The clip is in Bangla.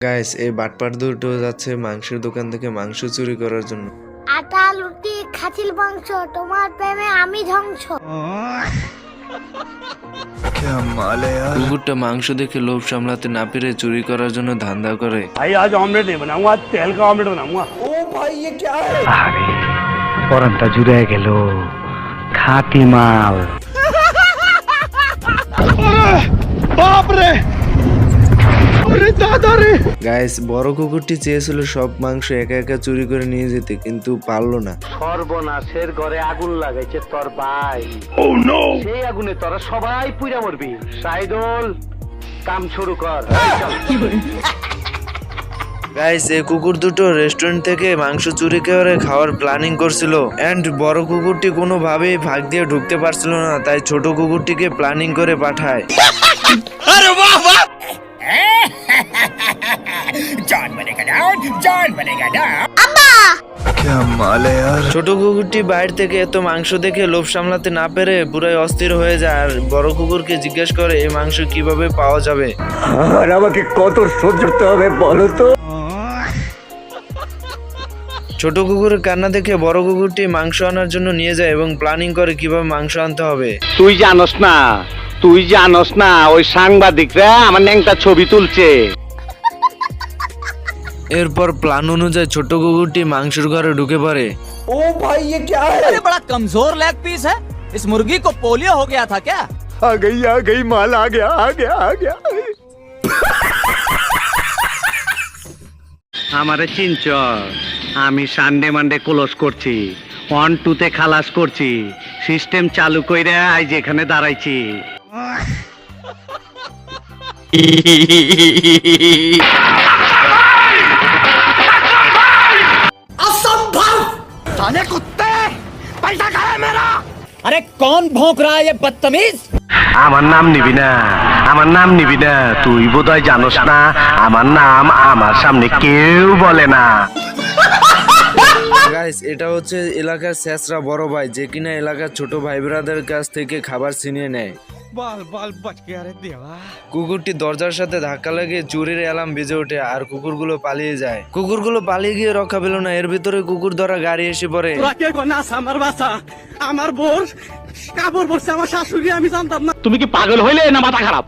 গাইস এই বাটপার দুটো যাচ্ছে মাংসের দোকান থেকে মাংস চুরি করার জন্য আটা লুটি খাসির মাংস তোমার প্রেমে আমি ধ্বংস কুকুরটা মাংস দেখে লোভ সামলাতে না পেরে চুরি করার জন্য ধান্দা করে भाई आज ऑमलेट नहीं बनाऊंगा आज तेल का ऑमलेट बनाऊंगा আরে পরানটা জুড়ে গেল খাটি মাল গাইস বড় কুকুরটি চেয়েছিল সব মাংস একা একা চুরি করে নিয়ে যেতে কিন্তু পারল না। সর্বনাশের ঘরে আগুন লাগাইছে তোর ভাই। সেই আগুনে তোরা সবাই পুইরা মরবি। সাইদুল কাম শুরু কর। গাইস এই কুকুর দুটো রেস্টুরেন্ট থেকে মাংস চুরি করে খাওয়ার প্ল্যানিং করছিল। এন্ড বড় কুকুরটি কোনোভাবেই ভাগ দিয়ে ঢুকতে পারছিল না তাই ছোট কুকুরটিকে প্ল্যানিং করে পাঠায়। ছোট কুকুরটি বাইরে থেকে এত মাংস দেখে লোভ সামলাতে না পেরে পুরাই অস্থির হয়ে যায় আর বড় কুকুরকে জিজ্ঞেস করে এই মাংস কীভাবে পাওয়া যাবে? আর আমাকে কত সহ্য করতে হবে বলো তো? ছোট কুকুরের কান্না দেখে বড় কুকুরটি মাংস আনার জন্য নিয়ে যায় এবং প্ল্যানিং করে কীভাবে মাংস আনতে হবে। তুই জানোস না তুই জানোস না ওই সাংবাদিকরা আমার ন্যাংটা ছবি তুলছে। এরপর প্ল্যান অনুযায়ী ছোট কুকুরটি মাংসের ঘরে ঢুকে পড়ে अरे बड़ा कमजोर लेग पीस है इस मुर्गी को पोलियो हो गया था क्या आ गई आ गई माल आ गया आ गया आ गया আমারে চিনচ আমি সানডে মানডে ক্লোজ করছি ওয়ান টুতে খালাস করছি সিস্টেম চালু কইরা আজ এখানে দাঁড়াইছি अरे कौन भौंक रहा है ये बदतमीज আমার নাম নিবি না আমার নাম নিবি না তুই বোধহয় জানোস না আমার নাম আমার সামনে কেউ বলে না গাইস এটা হচ্ছে এলাকার শেষরা বড় ভাই যে কিনা এলাকার ছোট ভাই ব্রাদের কাছ থেকে খাবার ছিনিয়ে নেয় বাল বাল বাটকে আরে দেওয়া। কুকুরটি দরজার সাথে ধাক্কা লাগে চুরির অ্যালার্ম বেজে ওঠে আর কুকুরগুলো পালিয়ে যায়। কুকুরগুলো পালিয়ে গিয়ে রক্ষা পেল না এর ভিতরে কুকুর ধরা গাড়ি এসে পড়ে। কে নাস আমার বাসা আমার বোর কাপড় পরছে আমার শাশুড়ি আমি জানতাম না। তুমি কি পাগল হইলে না মাথা খারাপ?